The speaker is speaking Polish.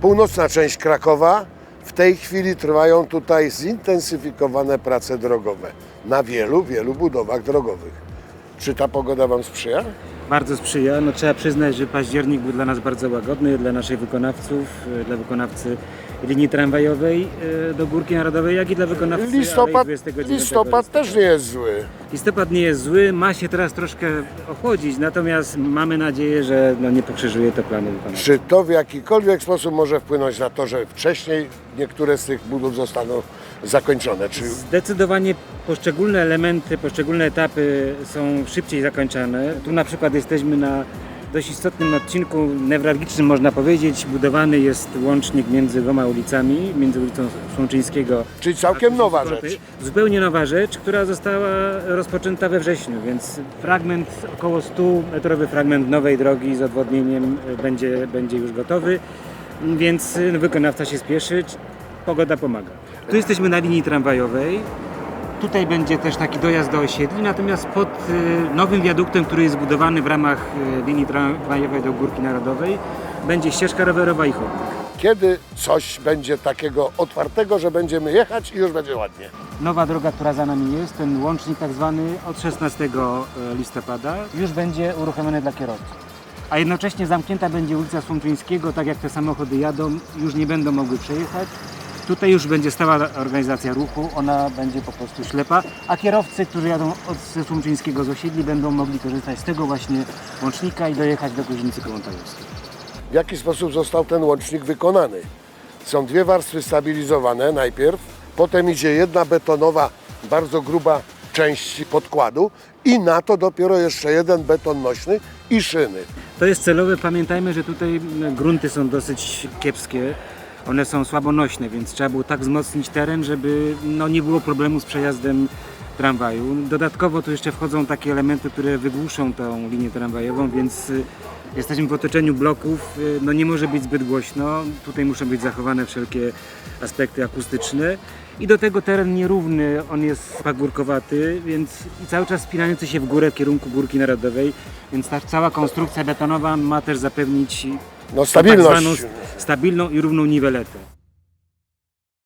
północna część Krakowa. W tej chwili trwają tutaj zintensyfikowane prace drogowe na wielu, wielu budowach drogowych. Czy ta pogoda Wam sprzyja? Bardzo sprzyja. No, trzeba przyznać, że październik był dla nas bardzo łagodny, dla naszych wykonawców, e, dla wykonawcy linii tramwajowej e, do Górki Narodowej, jak i dla wykonawcy Listopad, Alei 29 listopad też nie jest zły. Listopad nie jest zły, ma się teraz troszkę ochłodzić, natomiast mamy nadzieję, że no, nie pokrzyżuje to planu wykonawcy. Czy to w jakikolwiek sposób może wpłynąć na to, że wcześniej niektóre z tych budów zostaną zakończone? Czy Zdecydowanie poszczególne elementy, poszczególne etapy są szybciej zakończane. Tu na przykład jesteśmy na dość istotnym odcinku, newralgicznym można powiedzieć. Budowany jest łącznik między dwoma ulicami, między ulicą Słomczyńskiego Czyli całkiem nowa rzecz. Zupełnie nowa rzecz, która została rozpoczęta we wrześniu, więc fragment, około 100 metrowy fragment nowej drogi z odwodnieniem będzie, będzie już gotowy, więc y, wykonawca się spieszy, pogoda pomaga. Tu jesteśmy na linii tramwajowej. Tutaj będzie też taki dojazd do osiedli, natomiast pod y, nowym wiaduktem, który jest zbudowany w ramach y, linii tramwajowej do Górki Narodowej, będzie ścieżka rowerowa i chodnik. Kiedy coś będzie takiego otwartego, że będziemy jechać i już będzie ładnie? Nowa droga, która za nami jest, ten łącznik tak zwany od 16 listopada, już będzie uruchomiony dla kierowców. A jednocześnie zamknięta będzie ulica Słomczyńskiego, tak jak te samochody jadą, już nie będą mogły przejechać. Tutaj już będzie stała organizacja ruchu, ona będzie po prostu ślepa, a kierowcy, którzy jadą od Słomczyńskiego z osiedli, będą mogli korzystać z tego właśnie łącznika i dojechać do Koźnicy Kołątajowskiej. W jaki sposób został ten łącznik wykonany? Są dwie warstwy stabilizowane najpierw, potem idzie jedna betonowa, bardzo gruba część podkładu i na to dopiero jeszcze jeden beton nośny i szyny. To jest celowe. Pamiętajmy, że tutaj grunty są dosyć kiepskie. One są słabonośne, więc trzeba było tak wzmocnić teren, żeby no, nie było problemu z przejazdem tramwaju. Dodatkowo tu jeszcze wchodzą takie elementy, które wygłuszą tą linię tramwajową, więc y, jesteśmy w otoczeniu bloków. y, No, nie może być zbyt głośno. Tutaj muszą być zachowane wszelkie aspekty akustyczne. I do tego teren nierówny, on jest pagórkowaty, więc cały czas spinający się w górę w kierunku Górki Narodowej, więc ta cała konstrukcja betonowa ma też zapewnić No tak stabilność. zwaną stabilną i równą niweletę.